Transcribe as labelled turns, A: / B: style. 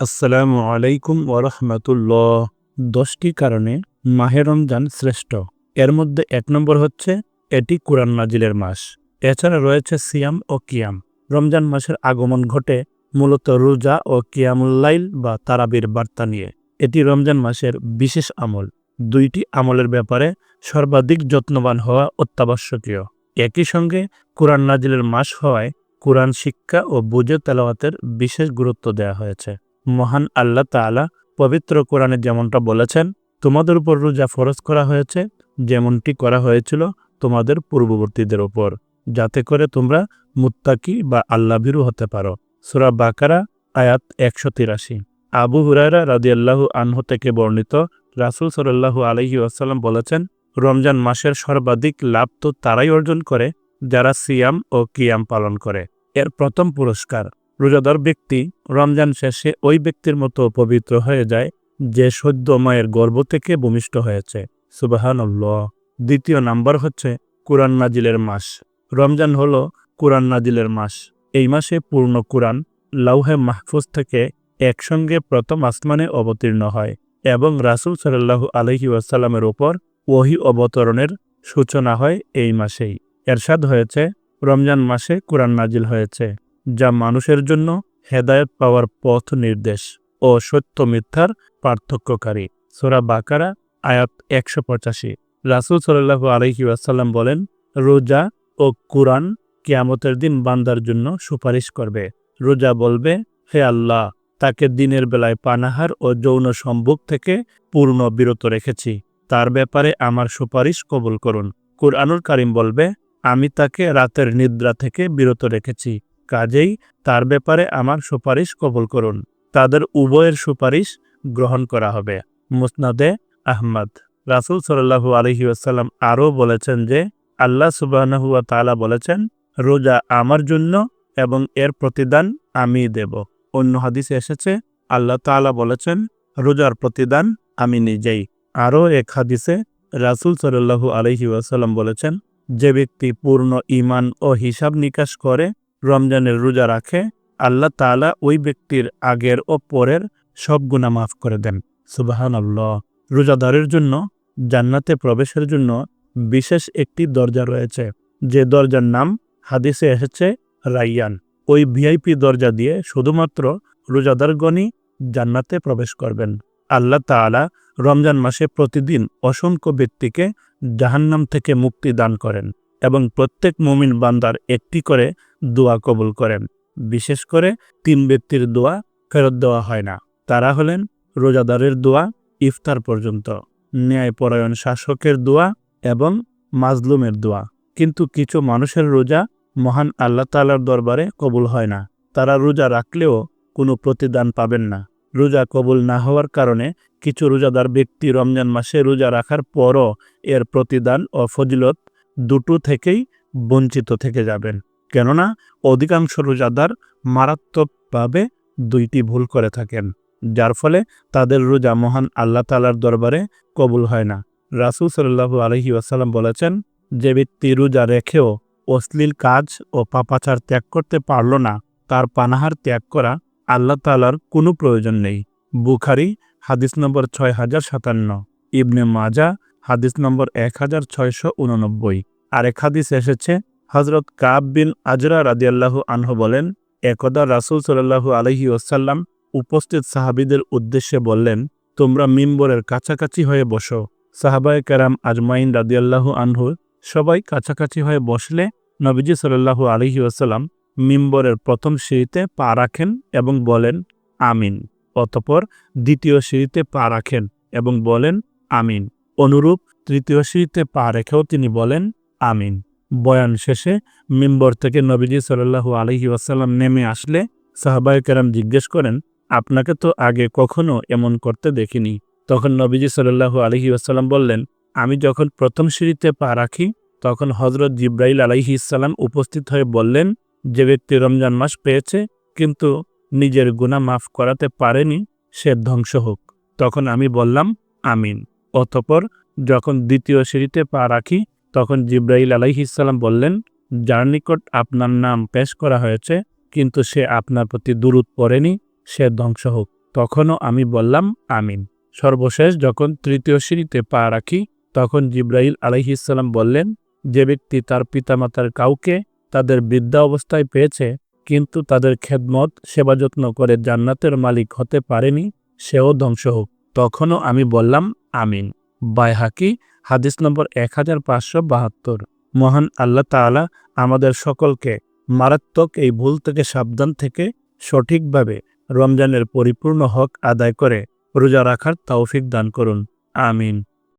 A: আসসালামু আলাইকুম ওরহমতুল্লাহ দশটি কারণে মাহে রমজান শ্রেষ্ঠ। এর মধ্যে এক নম্বর হচ্ছে, এটি কোরআন নাজিলের মাস। এছাড়া রয়েছে সিয়াম ও কিয়াম। রমজান মাসের আগমন ঘটে মূলত রোজা ও কিয়ামুল্লাইল বা তারাবির বার্তা নিয়ে। এটি রমজান মাসের বিশেষ আমল। দুইটি আমলের ব্যাপারে সর্বাধিক যত্নবান হওয়া অত্যাবশ্যকীয়। একই সঙ্গে কোরআন নাজিলের মাস হওয়ায় কোরআন শিক্ষা ও বুঝে তেলাওয়াতের বিশেষ গুরুত্ব দেওয়া হয়েছে। মহান আল্লাহ তাআলা পবিত্র কোরআনে যেমনটা বলেছেন, তোমাদের উপর রোজা ফরজ করা হয়েছে, যেমনটি করা হয়েছিল তোমাদের পূর্ববর্তীদের ওপর যাতে করে তোমরা মুত্তাকি বা আল্লাভীরু হতে পারো। সুরা বাকারা, আয়াত একশো তিরাশি। আবু হুরায়রা রাদিয়াল্লাহু আনহু থেকে বর্ণিত রাসুল সাল্লাল্লাহু আলহি আসাল্লাম বলেছেন, রমজান মাসের সর্বাধিক লাভ তো তারাই অর্জন করে, যারা সিয়াম ও কিয়াম পালন করে। এর প্রথম পুরস্কার। রোজাদার ব্যক্তি রমজান শেষে ওই ব্যক্তির মতো পবিত্র হয়ে যায় যে সদ্য মায়ের গর্ভ থেকে ভূমিষ্ঠ হয়েছে। সুবাহান দ্বিতীয় নাম্বার হচ্ছে কোরআন নাজিলের মাস। রমজান হল কোরআন নাজিলের মাস। এই মাসে পূর্ণ কোরআন লাউহে মাহফুজ থেকে একসঙ্গে প্রথম আসমানে অবতীর্ণ হয় এবং রাসুল সাল্লাহু আলহি ওয়াসাল্লামের ওপর ওহি অবতরণের সূচনা হয় এই মাসেই। এরশাদ হয়েছে রমজান মাসে কোরআন নাজিল হয়েছে। যা মানুষের জন্য হেদায়ত পাওয়ার পথ নির্দেশ ও সত্য মিথ্যার পার্থক্যকারী। সোরা বাকারা, আয়াত একশো পঁচাশি। রাসুল সাল্লাহু আলহি আসাল্লাম বলেন, রোজা ও কোরআন কিয়ামতের দিন বান্দার জন্য সুপারিশ করবে। রোজা বলবে, হে আল্লাহ, তাকে দিনের বেলায় পানাহার ও যৌন সম্ভোগ থেকে পূর্ণ বিরত রেখেছি। তার ব্যাপারে আমার সুপারিশ কবুল করুন। কুরআনুল কারিম বলবে, আমি তাকে রাতের নিদ্রা থেকে বিরত রেখেছি। কাজেই তার ব্যাপারে আমার সুপারিশ কবুল করুন। তাদের উভয়ের সুপারিশ গ্রহণ করা হবে। মুসনাদে আহমদ। রাসুল সাল্লাহু আলহি আসাল্লাম আরও বলেছেন যে, আল্লাহ সুবাহহুয়া তালা বলেছেন, রোজা আমার জন্য এবং এর প্রতিদান আমি দেব। অন্য হাদিসে এসেছে, আল্লাহ তালা বলেছেন, রোজার প্রতিদান আমি নিজেই। আরও এক হাদিসে রাসুল সাল্লাহু আলহি আসাল্লাম বলেছেন, যে ব্যক্তি পূর্ণ ইমান ও হিসাব নিকাশ করে রমজানের রোজা রাখে, আল্লাহ তালা ওই ব্যক্তির আগের ও পরের সব গুণা মাফ করে দেন। সুবাহান আল্লাহ রোজাদারের জন্য, জান্নাতে প্রবেশের জন্য বিশেষ একটি দরজা রয়েছে। যে দরজার নাম হাদিসে এসেছে, রাইয়ান। ওই ভিআইপি দরজা দিয়ে শুধুমাত্র রোজাদারগণই জান্নাতে প্রবেশ করবেন। আল্লাহ তালা রমজান মাসে প্রতিদিন অসংখ্য ব্যক্তিকে জাহান্নাম থেকে মুক্তি দান করেন। এবং প্রত্যেক মুমিন বান্দার একটি করে দোয়া কবুল করেন। বিশেষ করে তিন ব্যক্তির দোয়া ফেরত দেওয়া হয় না। তারা হলেন রোজাদারের দোয়া ইফতার পর্যন্ত, ন্যায়পরায়ণ শাসকের দোয়া এবং মাজলুমের দোয়া। কিন্তু কিছু মানুষের রোজা মহান আল্লাহ তালার দরবারে কবুল হয় না। তারা রোজা রাখলেও কোনো প্রতিদান পাবেন না। রোজা কবুল না হওয়ার কারণে কিছু রোজাদার ব্যক্তি রমজান মাসে রোজা রাখার পরও এর প্রতিদান ও ফজিলত দুটো থেকেই বঞ্চিত থেকে যাবেন। কেননা অধিকাংশ রোজাদার মারাত্মকভাবে দুইটি ভুল করে থাকেন, যার ফলে তাদের রোজা মহান আল্লাহ তালার দরবারে কবুল হয় না। রাসুল সাল্লাহু আলহি আসাল্লাম বলেছেন, যে ব্যক্তি রোজা রেখেও অশ্লীল কাজ ও পাপাচার ত্যাগ করতে পারল না, তার পানাহার ত্যাগ করা আল্লাহ তালার কোনো প্রয়োজন নেই। বুখারি, হাদিস নম্বর ছয় হাজার সাতান্ন। ইবনে মাজা হাদিস নম্বর এক হাজার ছয়শো উননব্বই। আরেক হাদিস এসেছে হজরত কাব বিন আজরা রাদিয়াল্লাহু আনহ বলেন, একদা রাসুল সাল্লাহু আলহি ওসাল্লাম উপস্থিত সাহাবিদের উদ্দেশ্যে বললেন, তোমরা মিম্বরের কাছাকাছি হয়ে বসো। সাহাবায় কারাম আজমাইন রাদিয়াল্লাহু আনহু সবাই কাছাকাছি হয়ে বসলে নবীজি সাল্লাহু আলহি ওসাল্লাম মিম্বরের প্রথম সিঁড়িতে পা রাখেন এবং বলেন, আমিন। অতপর দ্বিতীয় সিঁড়িতে পা রাখেন এবং বলেন, আমিন। অনুরূপ তৃতীয় সিঁড়িতে পা রেখেও তিনি বলেন আমিন। বয়ান শেষে মিম্বর থেকে নবীজি সাল্লাহু আলহি ওয়াসাল্লাম নেমে আসলে সাহাবায় কেরাম জিজ্ঞেস করেন, আপনাকে তো আগে কখনো এমন করতে দেখিনি? তখন নবীজি সাল্লাহু আলহি ওয়াসাল্লাম বললেন, আমি যখন প্রথম সিঁড়িতে পা রাখি, তখন হজরত জিব্রাইল আলাইহি ইসাল্লাম উপস্থিত হয়ে বললেন, যে ব্যক্তি রমজান মাস পেয়েছে, কিন্তু নিজের গুণা মাফ করাতে পারেনি, সে ধ্বংস হোক। তখন আমি বললাম, আমিন। অতপর যখন দ্বিতীয় সিঁড়িতে পা রাখি তখন জিব্রাইল আলাইহিসাল্লাম বললেন, যার নিকট আপনার নাম পেশ করা হয়েছে, কিন্তু সে আপনার প্রতি দূরত পড়েনি, সে ধ্বংস হোক। তখনও আমি বললাম, আমিন। সর্বশেষ যখন তৃতীয় সিঁড়িতে পা রাখি, তখন জিব্রাইল আলহিসাল্লাম বললেন, যে ব্যক্তি তার পিতামাতার কাউকে তাদের বৃদ্ধা অবস্থায় পেয়েছে, কিন্তু তাদের খেদমত, সেবা যত্ন করে জান্নাতের মালিক হতে পারেনি, সেও ধ্বংস হোক। তখনও আমি বললাম, আমিন। বাইহাকি, হাদিস নম্বর এক হাজার পাঁচশো বাহাত্তর। মহান আল্লাহ তালা আমাদের সকলকে মারাত্মক এই ভুল থেকে সাবধান থেকে সঠিকভাবে রমজানের পরিপূর্ণ হক আদায় করে রোজা রাখার তৌফিক দান করুন। আমিন।